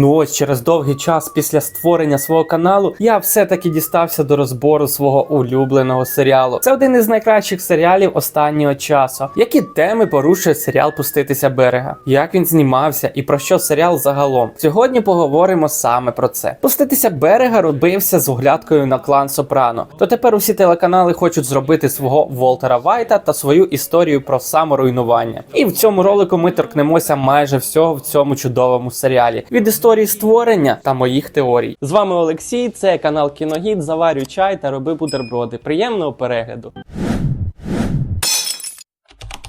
Ну ось через довгий час після створення свого каналу я все-таки дістався до розбору свого улюбленого серіалу. Це один із найкращих серіалів останнього часу. Які теми порушує серіал Пуститися берега? Як він знімався і про що серіал загалом? Сьогодні поговоримо саме про це. Пуститися берега робився з оглядкою на клан Сопрано. То тепер усі телеканали хочуть зробити свого Волтера Вайта та свою історію про саморуйнування. І в цьому ролику ми торкнемося майже всього в цьому чудовому серіалі. Від історії створення та моїх теорій. З вами Олексій, це канал Кіногід. Заварю чай та роби бутерброди. Приємного перегляду.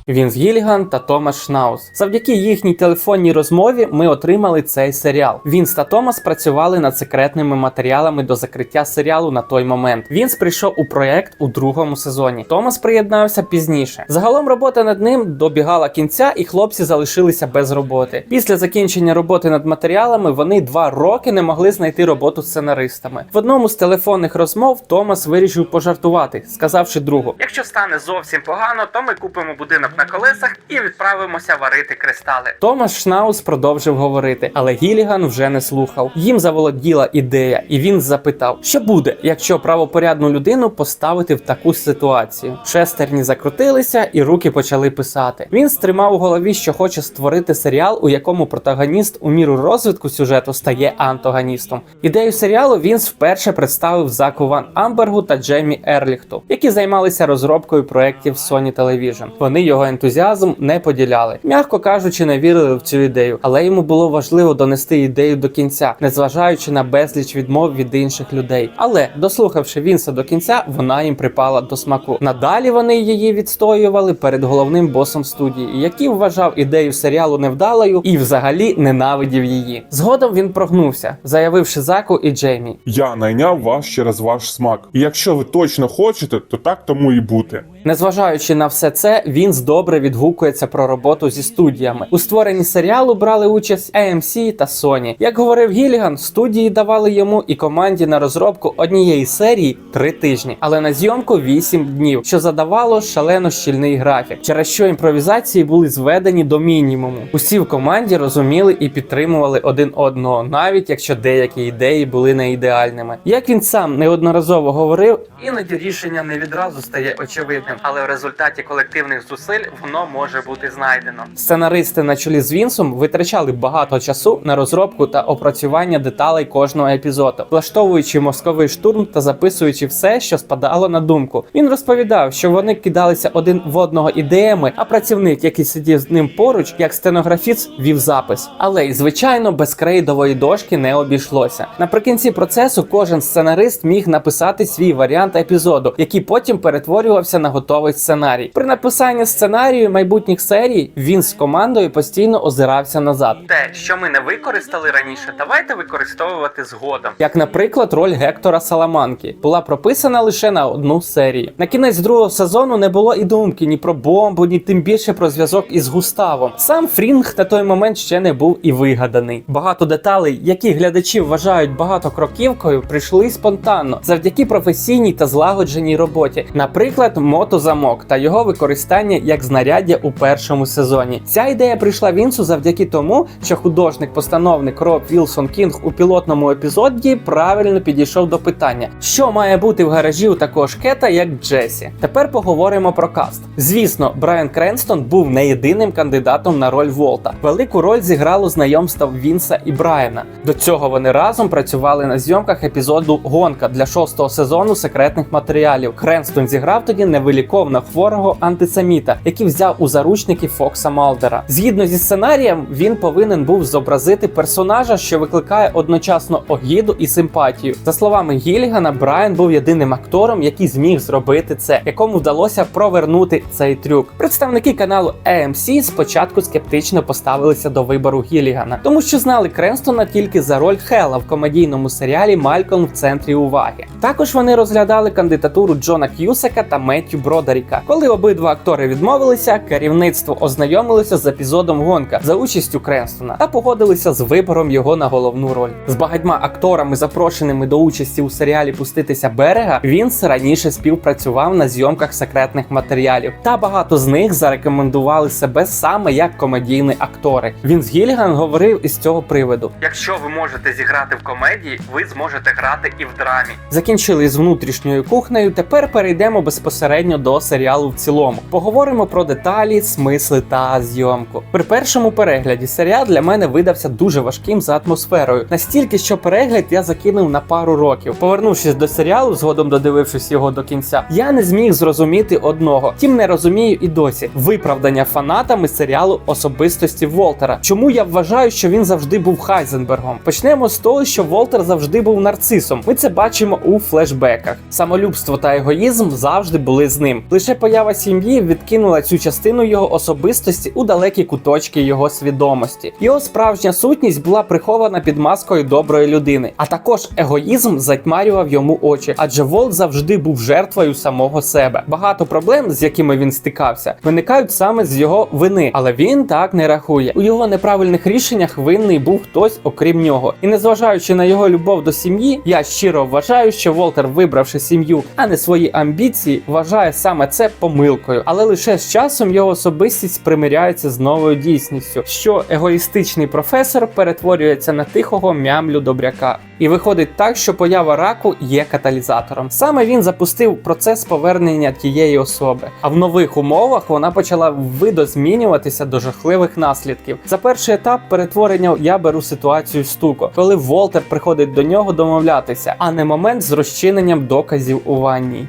Вінс Гіліган та Томас Шнаус. Завдяки їхній телефонній розмові ми отримали цей серіал. Вінс та Томас працювали над секретними матеріалами до закриття серіалу на той момент. Вінс прийшов у проект у другому сезоні. Томас приєднався пізніше. Загалом робота над ним добігала кінця, і хлопці залишилися без роботи. Після закінчення роботи над матеріалами вони два роки не могли знайти роботу сценаристами. В одному з телефонних розмов Томас вирішив пожартувати, сказавши другу: Якщо стане зовсім погано, то ми купимо будинок на колесах і відправимося варити кристали. Томас Шнаус продовжив говорити, але Гіліган вже не слухав. Їм заволоділа ідея, і він запитав, що буде, якщо правопорядну людину поставити в таку ситуацію. Шестерні закрутилися, і руки почали писати. Він стримав у голові, що хоче створити серіал, у якому протагоніст у міру розвитку сюжету стає антагоністом. Ідею серіалу він вперше представив Заку Ван Амбергу та Джеймі Ерліхту, які займалися розробкою проєктів Sony Television. Вони його ентузіазм не поділяли. М'яко кажучи, не вірили в цю ідею, але йому було важливо донести ідею до кінця, незважаючи на безліч відмов від інших людей. Але дослухавши Вінса до кінця, вона їм припала до смаку. Надалі вони її відстоювали перед головним босом студії, який вважав ідею серіалу невдалою і взагалі ненавидів її. Згодом він прогнувся, заявивши Заку і Джеймі. Я найняв вас через ваш смак. І якщо ви точно хочете, то так тому і бути. Незважаючи на все це, Вінс добре відгукується про роботу зі студіями. У створенні серіалу брали участь AMC та Sony. Як говорив Гіліган, студії давали йому і команді на розробку однієї серії три тижні, але на зйомку 8 днів, що задавало шалено щільний графік, через що імпровізації були зведені до мінімуму. Усі в команді розуміли і підтримували один одного, навіть якщо деякі ідеї були не ідеальними. Як він сам неодноразово говорив, іноді рішення не відразу стає очевидним, але в результаті колективних зусиль воно може бути знайдено. Сценаристи на чолі з Вінсом витрачали багато часу на розробку та опрацювання деталей кожного епізоду, влаштовуючи мозковий штурм та записуючи все, що спадало на думку. Він розповідав, що вони кидалися один в одного ідеями, а працівник, який сидів з ним поруч, як стенографіст, вів запис. Але й звичайно, без крейдової дошки не обійшлося. Наприкінці процесу кожен сценарист міг написати свій варіант епізоду, який потім перетворювався на готовий сценарій. При написанні сценарію майбутніх серій він з командою постійно озирався назад. Те, що ми не використали раніше, давайте використовувати згодом. Як, наприклад, роль Гектора Саламанки була прописана лише на одну серію. На кінець другого сезону не було і думки ні про бомбу, ні тим більше про зв'язок із Густавом. Сам Фрінг на той момент ще не був і вигаданий. Багато деталей, які глядачі вважають багатокроківкою, прийшли спонтанно завдяки професійній та злагодженій роботі. Наприклад, мотозамок та його використання як знаряддя у першому сезоні. Ця ідея прийшла Вінсу завдяки тому, що художник-постановник Роб Вілсон Кінг у пілотному епізоді правильно підійшов до питання, що має бути в гаражі у такого ж кета, як Джесі. Тепер поговоримо про каст. Звісно, Брайан Кренстон був не єдиним кандидатом на роль Волта. Велику роль зіграло знайомство Вінса і Брайана. До цього вони разом працювали на зйомках епізоду Гонка для шостого сезону секретних матеріалів. Кренстон зіграв тоді невиліковно хворого антисеміта, який взяв у заручники Фокса Малдера. Згідно зі сценарієм, він повинен був зобразити персонажа, що викликає одночасно огіду і симпатію. За словами Гілігана, Брайан був єдиним актором, який зміг зробити це, якому вдалося провернути цей трюк. Представники каналу AMC спочатку скептично поставилися до вибору Гілігана, тому що знали Кренстона тільки за роль Хела в комедійному серіалі Малькольм в центрі уваги. Також вони розглядали кандидатуру Джона К'юсека та Меттю Бродаріка. Коли обидва актори відмовили, Домовилися, керівництво ознайомилося з епізодом гонка за участю Кренстона та погодилися з вибором його на головну роль. З багатьма акторами, запрошеними до участі у серіалі Пуститися берега, Вінс раніше співпрацював на зйомках секретних матеріалів, та багато з них зарекомендували себе саме як комедійні актори. Вінс Гіліган говорив із цього приводу: якщо ви можете зіграти в комедії, ви зможете грати і в драмі. Закінчили з внутрішньою кухнею. Тепер перейдемо безпосередньо до серіалу в цілому. Поговоримо про деталі, смисли та зйомку. При першому перегляді серіал для мене видався дуже важким за атмосферою, настільки, що перегляд я закинув на пару років. Повернувшись до серіалу, згодом додивившись його до кінця, я не зміг зрозуміти одного. Тім не розумію і досі виправдання фанатами серіалу особистості Волтера. Чому я вважаю, що він завжди був Хайзенбергом? Почнемо з того, що Волтер завжди був нарцисом. Ми це бачимо у флешбеках. Самолюбство та егоїзм завжди були з ним. Лише поява сім'ї відкинула цю частину його особистості у далекі куточки його свідомості. Його справжня сутність була прихована під маскою доброї людини, а також егоїзм затьмарював йому очі, адже Волт завжди був жертвою самого себе. Багато проблем, з якими він стикався, виникають саме з його вини, але він так не рахує. У його неправильних рішеннях винний був хтось окрім нього. І незважаючи на його любов до сім'ї, я щиро вважаю, що Волтер, вибравши сім'ю, а не свої амбіції, вважає саме це помилкою. Але лише з часом його особистість примиряється з новою дійсністю, що егоїстичний професор перетворюється на тихого мямлю добряка. І виходить так, що поява раку є каталізатором. Саме він запустив процес повернення тієї особи. А в нових умовах вона почала видозмінюватися до жахливих наслідків. За перший етап перетворення я беру ситуацію стуко, коли Волтер приходить до нього домовлятися, а не момент з розчиненням доказів у ванній.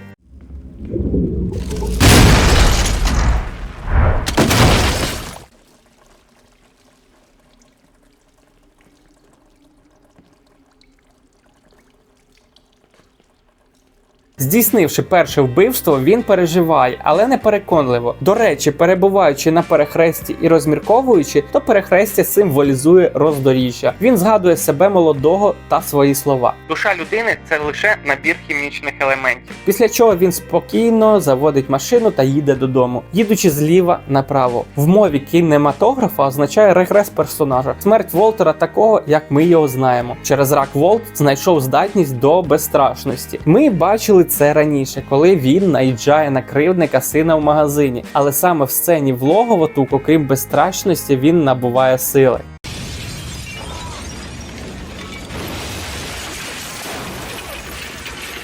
Здійснивши перше вбивство, він переживає, але не переконливо. До речі, перебуваючи на перехресті і розмірковуючи, то перехрестя символізує роздоріжжя. Він згадує себе молодого та свої слова. Душа людини це лише набір хімічних елементів. Після чого він спокійно заводить машину та їде додому, їдучи зліва направо. В мові кінематографа означає регрес персонажа, смерть Волтера такого, як ми його знаємо. Через рак Волт знайшов здатність до безстрашності. Ми бачили це раніше, коли він наїжджає на кривдника сина в магазині. Але саме в сцені влогово тук, окрім безстрашності, він набуває сили.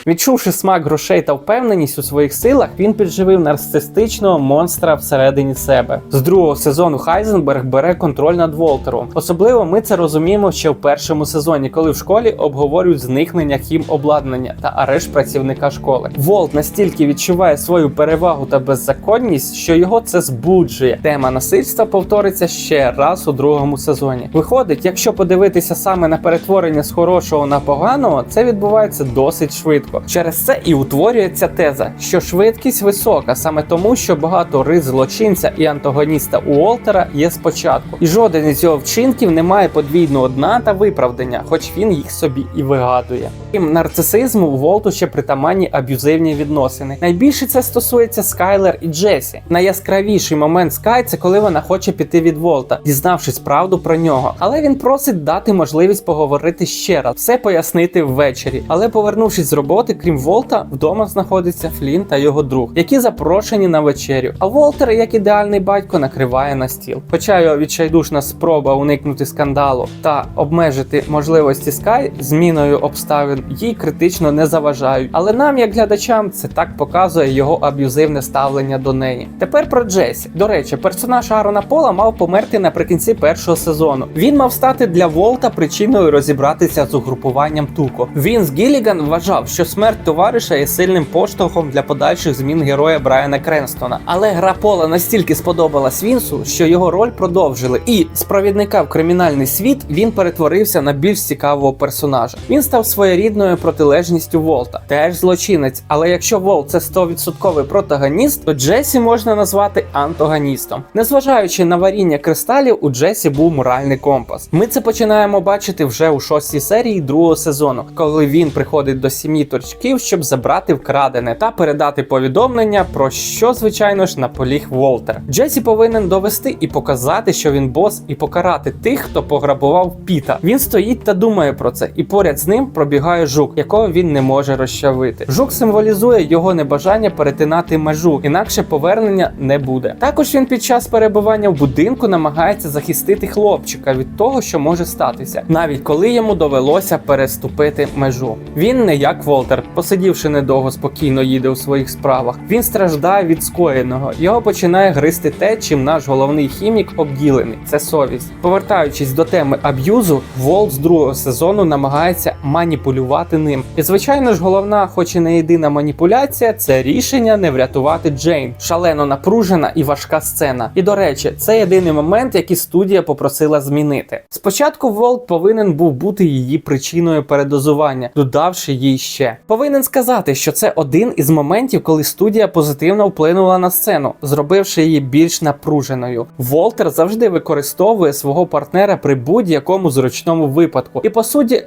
Відчувши смак грошей та впевненість у своїх силах, він підживив нарцистичного монстра всередині себе. З другого сезону Хайзенберг бере контроль над Волтером. Особливо ми це розуміємо ще в першому сезоні, коли в школі обговорюють зникнення хімобладнання та арешт працівника школи. Волт настільки відчуває свою перевагу та беззаконність, що його це збуджує. Тема насильства повториться ще раз у другому сезоні. Виходить, якщо подивитися саме на перетворення з хорошого на поганого, це відбувається досить швидко. Через це і утворюється теза, що швидкість висока саме тому, що багато рис злочинця і антагоніста Уолтера є спочатку, і жоден із його вчинків не має подвійного дна та виправдання, хоч він їх собі і вигадує. Крім нарцисизму, у Волту ще притаманні аб'юзивні відносини. Найбільше це стосується Скайлер і Джесі. Найяскравіший момент Скай це коли вона хоче піти від Волта, дізнавшись правду про нього. Але він просить дати можливість поговорити ще раз, все пояснити ввечері. Але повернувшись з роботи, крім Волта, вдома знаходиться Флін та його друг, які запрошені на вечерю. А Волтер, як ідеальний батько, накриває на стіл. Хоча його відчайдушна спроба уникнути скандалу та обмежити можливості Скай зміною обставин їй критично не заважають. Але нам, як глядачам, це так показує його аб'юзивне ставлення до неї. Тепер про Джесі. До речі, персонаж Арона Пола мав померти наприкінці першого сезону. Він мав стати для Волта причиною розібратися з угрупуванням Туко. Вінс Гілліган вважав, що смерть товариша є сильним поштовхом для подальших змін героя Брайана Кренстона. Але гра Пола настільки сподобалась Вінсу, що його роль продовжили. І з провідника в кримінальний світ він перетворився на більш цікавого персонажа. Він став своєрідною протилежністю Волта, теж злочинець. Але якщо Волт це 100% протагоніст, то Джесі можна назвати антагоністом. Незважаючи на варіння кристалів, у Джесі був моральний компас. Ми це починаємо бачити вже у шостій серії другого сезону, коли він приходить до сім'ї батьків, щоб забрати вкрадене та передати повідомлення, про що, звичайно ж, наполіг Волтер. Джесі повинен довести і показати, що він бос, і покарати тих, хто пограбував Піта. Він стоїть та думає про це, і поряд з ним пробігає жук, якого він не може розчавити. Жук символізує його небажання перетинати межу, інакше повернення не буде. Також він під час перебування в будинку намагається захистити хлопчика від того, що може статися, навіть коли йому довелося переступити межу. Він не як Волтер, посидівши недовго спокійно їде у своїх справах. Він страждає від скоєного. Його починає гризти те, чим наш головний хімік обділений. Це совість. Повертаючись до теми аб'юзу, Волт з другого сезону намагається маніпулювати ним. І звичайно ж, головна, хоч і не єдина маніпуляція, це рішення не врятувати Джейн. Шалено напружена і важка сцена. І до речі, це єдиний момент, який студія попросила змінити. Спочатку Волт повинен був бути її причиною передозування, додавши їй ще. Повинен сказати, що це один із моментів, коли студія позитивно вплинула на сцену, зробивши її більш напруженою. Волтер завжди використовує свого партнера при будь-якому зручному випадку і по суті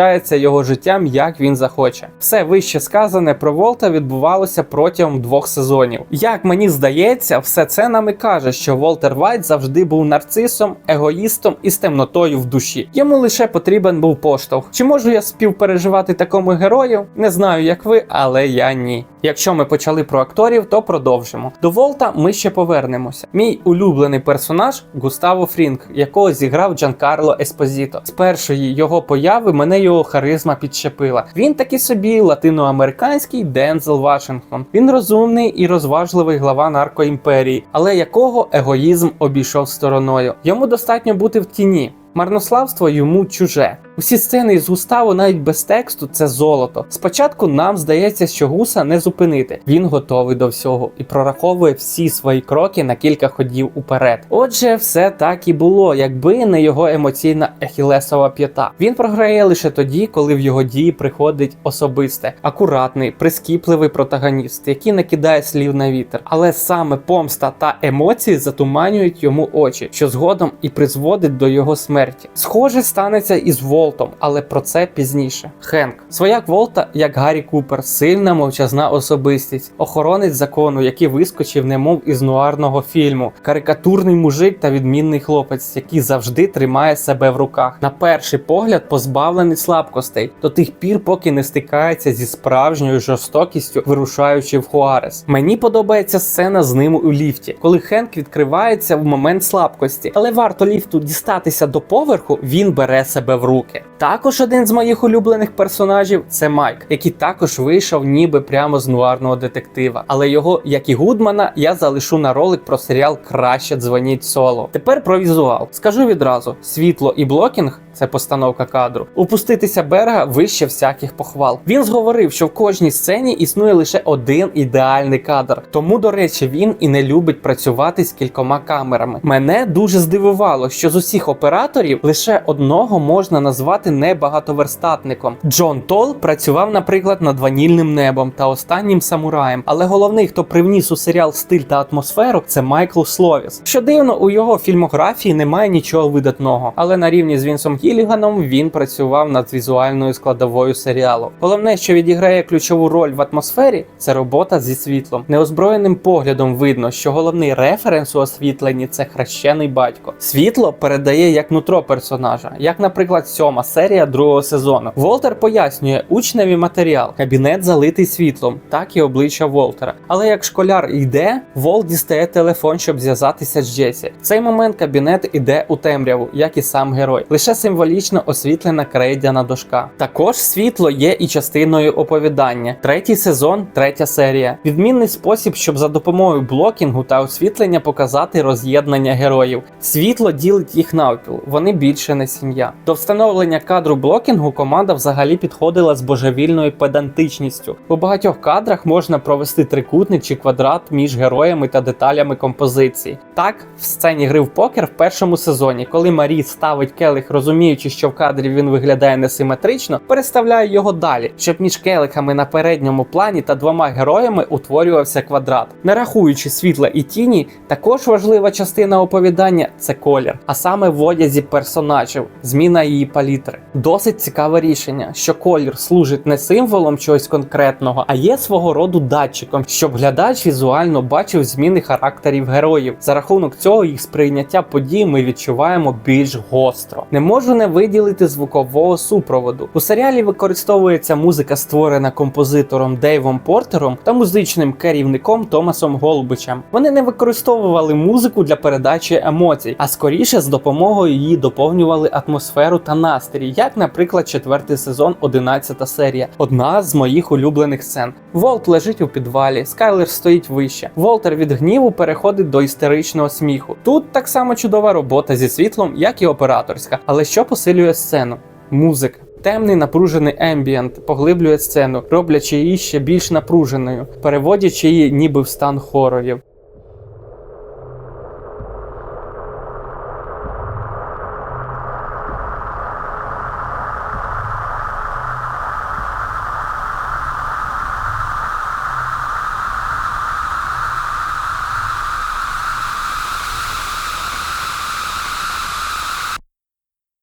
розпоряджається його життям, як він захоче. Все вище сказане про Волта відбувалося протягом двох сезонів. Як мені здається, все це нам і каже, що Волтер Вайт завжди був нарцисом, егоїстом і з темнотою в душі. Йому лише потрібен був поштовх. Чи можу я співпереживати такому герою? Не знаю, як ви, але я ні. Якщо ми почали про акторів, то продовжимо. До Волта ми ще повернемося. Мій улюблений персонаж Густаво Фрінк, якого зіграв Джанкарло Еспозіто. З першої його появи мене його харизма підчепила. Він такий собі латиноамериканський Дензел Вашингтон. Він розумний і розважливий глава наркоімперії, але якого егоїзм обійшов стороною. Йому достатньо бути в тіні. Марнославство йому чуже. Усі сцени із Густаво навіть без тексту це золото. Спочатку нам здається, що гуса не зупинити. Він готовий до всього і прораховує всі свої кроки на кілька ходів уперед. Отже, все так і було, якби не його емоційна ехілесова п'ята. Він програє лише тоді, коли в його дії приходить особисте, акуратний, прискіпливий протагоніст, який не кидає слів на вітер. Але саме помста та емоції затуманюють йому очі, що згодом і призводить до його смерті. Схоже станеться із Волтом, але про це пізніше. Хенк, свояк Волта, як Гаррі Купер, сильна мовчазна особистість, охоронець закону, який вискочив, немов із нуарного фільму, карикатурний мужик та відмінний хлопець, який завжди тримає себе в руках. На перший погляд позбавлений слабкостей до тих пір, поки не стикається зі справжньою жорстокістю, вирушаючи в Хуарес. Мені подобається сцена з ним у ліфті, коли Хенк відкривається в момент слабкості, але варто ліфту дістатися до поверху, він бере себе в руки. Також один з моїх улюблених персонажів це Майк, який також вийшов ніби прямо з нуарного детектива. Але його, як і Гудмана, я залишу на ролик про серіал Краще дзвоніть соло. Тепер про візуал. Скажу відразу: світло і блокінг. Це постановка кадру. Упуститися берега вище всяких похвал. Він зговорив, що в кожній сцені існує лише один ідеальний кадр. Тому, до речі, він і не любить працювати з кількома камерами. Мене дуже здивувало, що з усіх операторів лише одного можна назвати небагатоверстатником. Джон Тол працював, наприклад, над ванільним небом та останнім самураєм. Але головний, хто привніс у серіал стиль та атмосферу, це Майкл Словіс. Що дивно, у його фільмографії немає нічого видатного, але на рівні з Вінсом Гіліганом він працював над візуальною складовою серіалу. Головне, що відіграє ключову роль в атмосфері, це робота зі світлом. Неозброєним поглядом видно, що головний референс у освітленні це хрещений батько. Світло передає як нутро персонажа, як, наприклад, сьома серія другого сезону. Волтер пояснює учневі матеріал, кабінет залитий світлом, так і обличчя Волтера. Але як школяр йде, Волт дістає телефон, щоб зв'язатися з Джесі. В цей момент кабінет іде у темряву, як і сам герой. Лише символічно освітлена крейдяна дошка. Також світло є і частиною оповідання. Третій сезон, третя серія. Відмінний спосіб, щоб за допомогою блокінгу та освітлення показати роз'єднання героїв. Світло ділить їх навпіл, вони більше не сім'я. До встановлення кадру блокінгу команда взагалі підходила з божевільною педантичністю. У багатьох кадрах можна провести трикутник чи квадрат між героями та деталями композиції. Так, в сцені гри в покер в першому сезоні, коли Марі ставить келих, розуміючи, що в кадрі він виглядає несиметрично, переставляє його далі, щоб між келихами на передньому плані та двома героями утворювався квадрат. Не рахуючи світла і тіні, також важлива частина оповідання це колір, а саме в одязі персонажів, зміна її палітри. Досить цікаве рішення, що колір служить не символом чогось конкретного, а є свого роду датчиком, щоб глядач візуально бачив зміни характерів героїв. За рахунок цього їх сприйняття подій ми відчуваємо більш гостро. Не можу не виділити звукового супроводу. У серіалі використовується музика, створена композитором Дейвом Портером та музичним керівником Томасом Голубичем. Вони не використовували музику для передачі емоцій, а скоріше з допомогою її доповнювали атмосферу та настрій, як, наприклад, четвертий сезон, 11 серія. Одна з моїх улюблених сцен. Волт лежить у підвалі, Скайлер стоїть вище. Волтер від гніву переходить до істеричного сміху. Тут так само чудова робота зі світлом, як і операторська. Але що посилює сцену? Музика. Темний напружений ембієнт поглиблює сцену, роблячи її ще більш напруженою, переводячи її ніби в стан хорорів.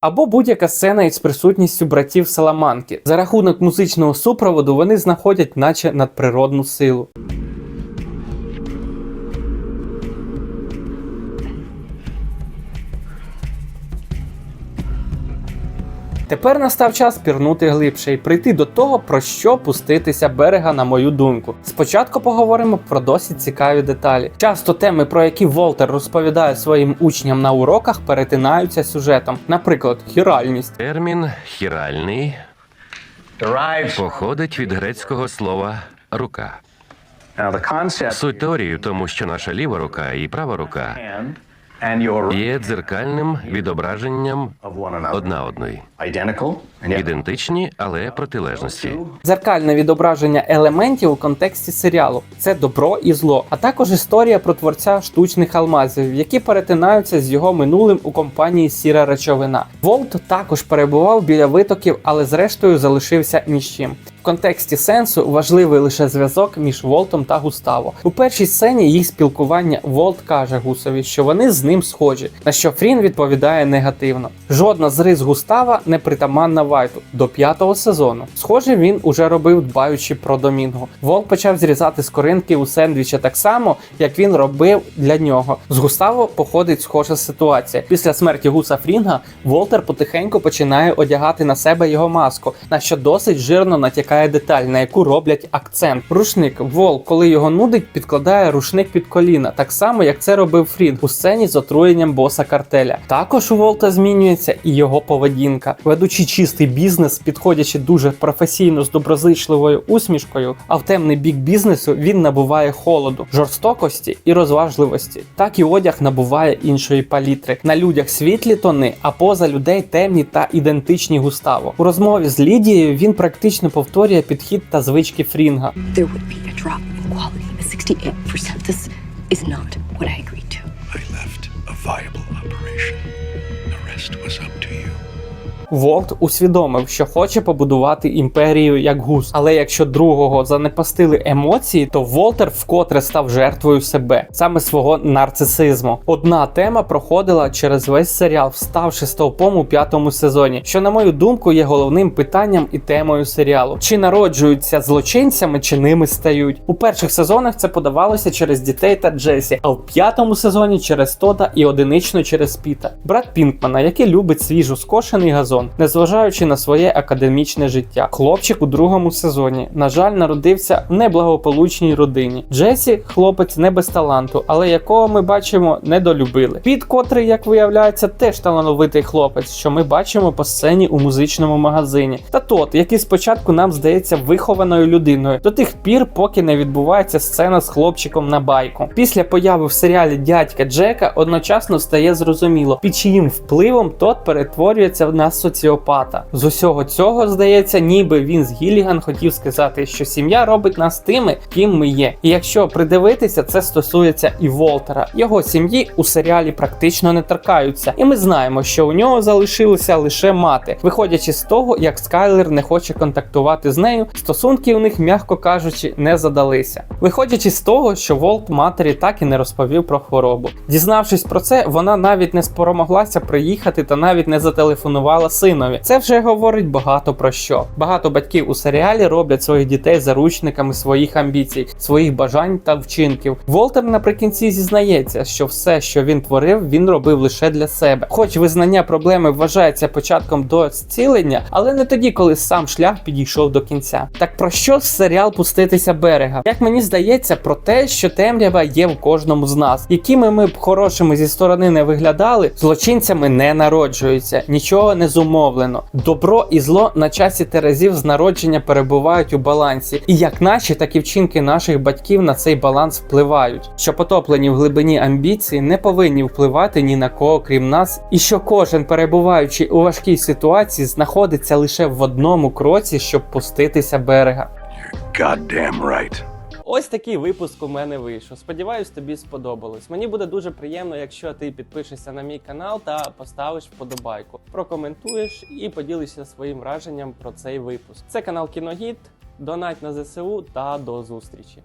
Або будь-яка сцена із присутністю братів Саламанки. За рахунок музичного супроводу вони знаходять наче надприродну силу. Тепер настав час пірнути глибше і прийти до того, про що пуститися берега, на мою думку. Спочатку поговоримо про досить цікаві деталі. Часто теми, про які Волтер розповідає своїм учням на уроках, перетинаються сюжетом. Наприклад, хіральність. Термін хіральний походить від грецького слова рука. Суть теорії в тому, що наша ліва рука і права рука є дзеркальним відображенням одна одної, ідентичні, але протилежності. Дзеркальне відображення елементів у контексті серіалу це добро і зло, а також історія про творця штучних алмазів, які перетинаються з його минулим у компанії Сіра речовина. Волт також перебував біля витоків, але зрештою залишився ні з чим. Контексті сенсу важливий лише зв'язок між Волтом та Густаво. У першій сцені їх спілкування Волт каже Гусові, що вони з ним схожі, на що Фрін відповідає негативно. Жодна з рис Густава не притаманна Вайту до п'ятого сезону. Схоже, він уже робив, дбаючи про Домінго. Волт почав зрізати скоринки у сендвіча так само, як він робив для нього. З Густаво походить схожа ситуація. Після смерті Гуса Фрінга Волтер потихеньку починає одягати на себе його маску, на що досить жирно натякає деталь, на яку роблять акцент. Рушник Вол, коли його нудить, підкладає рушник під коліна, так само як це робив Фрінг у сцені з отруєнням боса картеля. Також у Волта змінюється і його поведінка, ведучи чистий бізнес, підходячи дуже професійно з доброзичливою усмішкою, а в темний бік бізнесу він набуває холоду, жорстокості і розважливості. Так і одяг набуває іншої палітри. На людях світлі тони, а поза людей темні та ідентичні Густаво. У розмові з Лідією він практично повторює підхід та звички Фрінга. there would be a drop in quality, but 68%. This is not what I agreed to. I left a viable operation. The rest was up to you. Волт усвідомив, що хоче побудувати імперію як гус. Але якщо другого занепастили емоції, то Волтер вкотре став жертвою себе, саме свого нарцисизму. Одна тема проходила через весь серіал, вставши стовпом у п'ятому сезоні, що, на мою думку, є головним питанням і темою серіалу: чи народжуються злочинцями, чи ними стають. У перших сезонах це подавалося через дітей та Джесі, а в п'ятому сезоні через Тода і одинично через Піта, брат Пінкмана, який любить свіжо скошений газон, незважаючи на своє академічне життя. Хлопчик у другому сезоні, на жаль, народився в неблагополучній родині. Джесі хлопець не без таланту, але якого ми бачимо недолюбили. Піт, котрий, як виявляється, теж талановитий хлопець, що ми бачимо по сцені у музичному магазині. Та тот, який спочатку нам здається вихованою людиною, до тих пір, поки не відбувається сцена з хлопчиком на байку. Після появи в серіалі дядька Джека одночасно стає зрозуміло, під чиїм впливом тот перетворюється на соціопата. З усього цього здається, ніби він з Гіліган хотів сказати, що сім'я робить нас тими, ким ми є. І якщо придивитися, це стосується і Волтера. Його сім'ї у серіалі практично не торкаються, і ми знаємо, що у нього залишилася лише мати. Виходячи з того, як Скайлер не хоче контактувати з нею, стосунки у них, м'яко кажучи, не задалися. Виходячи з того, що Волт матері так і не розповів про хворобу. Дізнавшись про це, вона навіть не спромоглася приїхати та навіть не зателефонувала синові. Це вже говорить багато про що. Багато батьків у серіалі роблять своїх дітей заручниками своїх амбіцій, своїх бажань та вчинків. Волтер наприкінці зізнається, що все, що він творив, він робив лише для себе. Хоч визнання проблеми вважається початком до зцілення, але не тоді, коли сам шлях підійшов до кінця. Так про що серіал пуститися берега? Як мені здається, про те, що темрява є в кожному з нас, якими ми б хорошими зі сторони не виглядали, злочинцями не народжуються, нічого не зумовлено. Добро і зло на часі терезів з народження перебувають у балансі, і як наші, так і вчинки наших батьків на цей баланс впливають. Що потоплені в глибині амбіції не повинні впливати ні на кого крім нас, і що кожен, перебуваючи у важкій ситуації, знаходиться лише в одному кроці, щоб пуститися берега. Goddamn right. Ось такий випуск у мене вийшов. Сподіваюсь, тобі сподобалось. Мені буде дуже приємно, якщо ти підпишешся на мій канал та поставиш вподобайку, прокоментуєш і поділишся своїм враженням про цей випуск. Це канал Кіногід. Донать на ЗСУ та до зустрічі.